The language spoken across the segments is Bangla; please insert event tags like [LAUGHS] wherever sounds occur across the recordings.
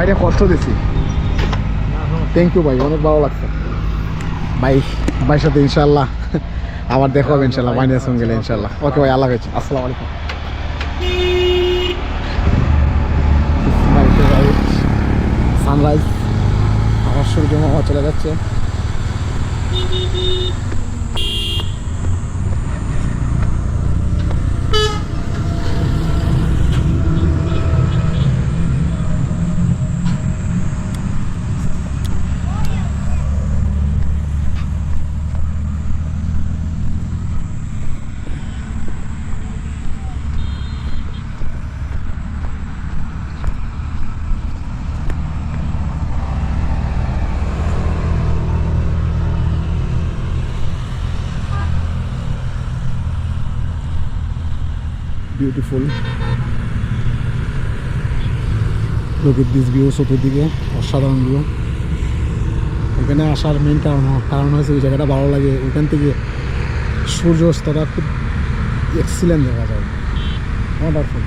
বাইরে কষ্ট দিছি। থ্যাংক ইউ ভাই, অনেক ভালো লাগছে। ভাই, ভাইয়ের সাথে ইনশাল্লাহ [LAUGHS] আবার দেখা হবে ইনশাল্লাহ বাইনের সঙ্গে গেলে ইনশাল্লাহ ওকে ভাই, আল্লাহ হাফেজ। আসসালামু আলাইকুম। সানরাইজ আমার সূর্য মামা চলে যাচ্ছে। বিউটিফুল লোক এট দিস ভিউ চতুর্দিকে অসাধারণ ভিউ এখানে আসার মেন কারণ কারণ হয়েছে ওই জায়গাটা ভালো লাগে। ওইখান থেকে সূর্য অস্তটা খুব এক্সিলেন্ট দেখা যায়। Wonderful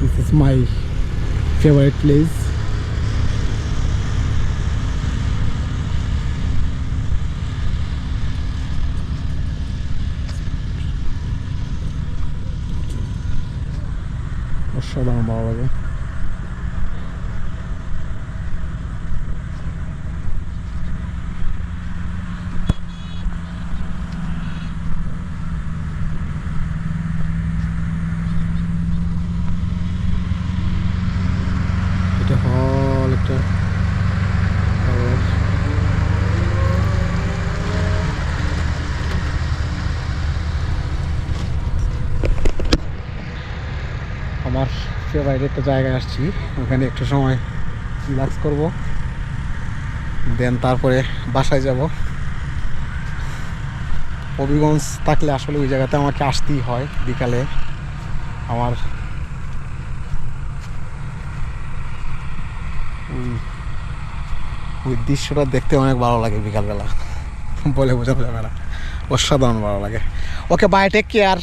this is my favourite place অসাধারণ ভালো লাগে এটা হল একটা tower। আমার ফেভারিট একটা জায়গায় আসছি। ওখানে একটু সময় রিল্যাক্স করব। দেন তারপরে বাসায় যাব। হবিগঞ্জ থাকলে আসলে ওই জায়গাতে আমাকে আসতেই হয় বিকালে। আমার ওই দৃশ্যটা দেখতে অনেক ভালো লাগে বিকালবেলা। বলে বোঝানো যাবে না। অসাধারণ ভালো লাগে। Okay bye take care